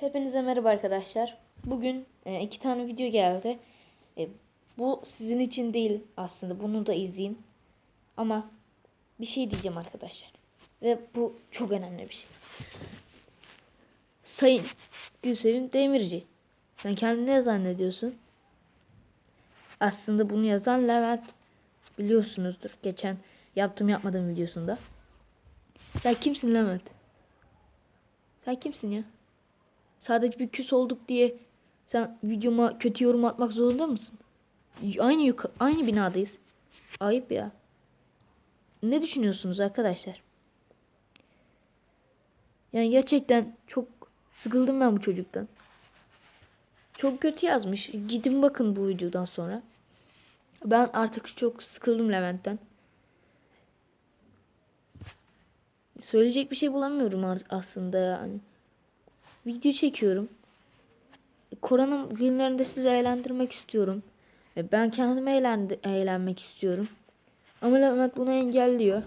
Hepinize merhaba arkadaşlar. Bugün e, iki tane video geldi. E, bu sizin için değil aslında. Bunu da izleyin. Ama bir şey diyeceğim arkadaşlar. Ve bu çok önemli bir şey. Sayın Gülsevin Demirci. Sen kendini ne zannediyorsun? Aslında bunu yazan Levent biliyorsunuzdur. Geçen yaptım yapmadığım videosunda. Sen kimsin Levent? Sen kimsin ya? Sadece bir küs olduk diye sen videoma kötü yorum atmak zorunda mısın? Aynı aynı binadayız. Ayıp ya. Ne düşünüyorsunuz arkadaşlar? Yani gerçekten çok sıkıldım ben bu çocuktan. Çok kötü yazmış. Gidin bakın bu videodan sonra. Ben artık çok sıkıldım Levent'ten. Söyleyecek bir şey bulamıyorum aslında yani. Video çekiyorum. Korona günlerinde sizi eğlendirmek istiyorum. Ve ben kendime eğlendi, eğlenmek istiyorum. Ama Levent bunu engelliyor.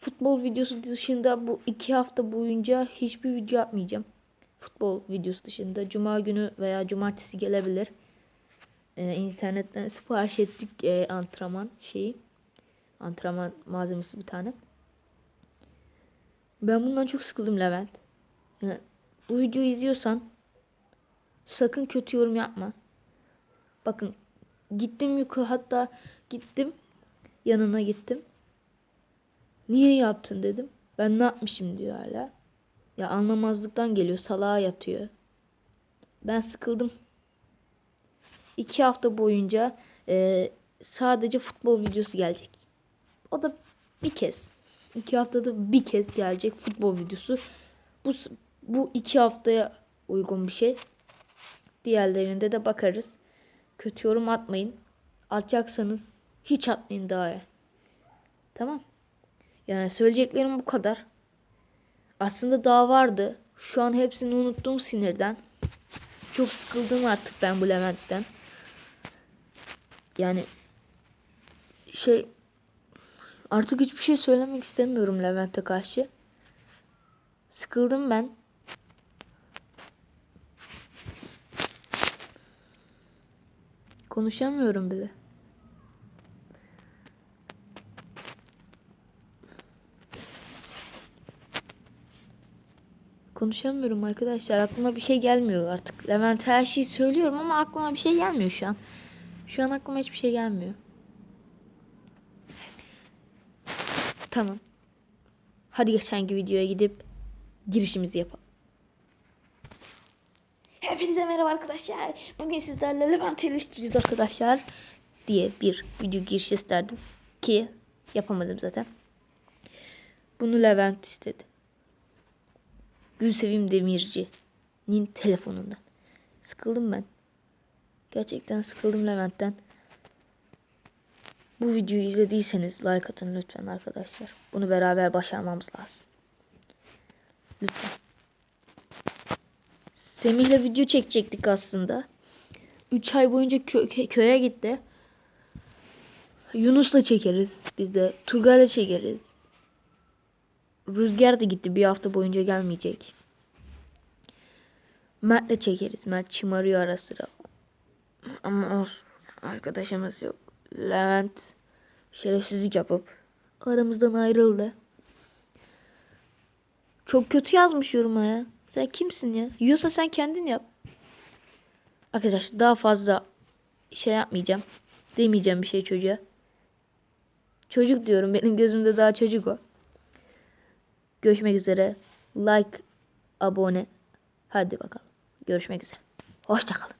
Futbol videosu dışında bu iki hafta boyunca hiçbir video atmayacağım. Futbol videosu dışında cuma günü veya cumartesi gelebilir. Ee, internetten sipariş ettik e, antrenman şeyi. Antrenman malzemesi bir tane. Ben bundan çok sıkıldım Levent. Bu videoyu izliyorsan sakın kötü yorum yapma. Bakın gittim yukarı hatta gittim yanına gittim. Niye yaptın dedim. Ben ne yapmışım diyor hala. Ya anlamazlıktan geliyor salağa yatıyor. Ben sıkıldım. İki hafta boyunca e, sadece futbol videosu gelecek. O da bir kez. İki haftada bir kez gelecek futbol videosu. Bu bu iki haftaya uygun bir şey. Diğerlerinde de bakarız. Kötü yorum atmayın. Atacaksanız hiç atmayın daha iyi. Tamam. Yani söyleyeceklerim bu kadar. Aslında daha vardı. Şu an hepsini unuttum sinirden. Çok sıkıldım artık ben bu Levent'ten. Yani şey artık hiçbir şey söylemek istemiyorum Levent'e karşı. Sıkıldım ben. Konuşamıyorum bile. Konuşamıyorum arkadaşlar. Aklıma bir şey gelmiyor artık. Levent her şeyi söylüyorum ama aklıma bir şey gelmiyor şu an. Şu an aklıma hiçbir şey gelmiyor. Tamam. Hadi geçenki videoya gidip girişimizi yapalım. Hepinize merhaba arkadaşlar. Bugün sizlerle Levent'i eleştireceğiz arkadaşlar. Diye bir video giriş isterdim. Ki yapamadım zaten. Bunu Levent istedi. Gülsevim Demirci'nin telefonundan. Sıkıldım ben. Gerçekten sıkıldım Levent'ten. Bu videoyu izlediyseniz like atın lütfen arkadaşlar. Bunu beraber başarmamız lazım. Lütfen. Semih'le video çekecektik aslında. 3 ay boyunca kö- kö- köye gitti. Yunus'la çekeriz biz de. Turgay'la çekeriz. Rüzgar da gitti. Bir hafta boyunca gelmeyecek. Mert'le çekeriz. Mert şımarıyor ara sıra. Ama olsun. Arkadaşımız yok. Levent şerefsizlik yapıp aramızdan ayrıldı. Çok kötü yazmış yoruma ya. Sen kimsin ya? Yiyorsa sen kendin yap. Arkadaşlar daha fazla şey yapmayacağım. Demeyeceğim bir şey çocuğa. Çocuk diyorum. Benim gözümde daha çocuk o. Görüşmek üzere. Like, abone. Hadi bakalım. Görüşmek üzere. Hoşçakalın.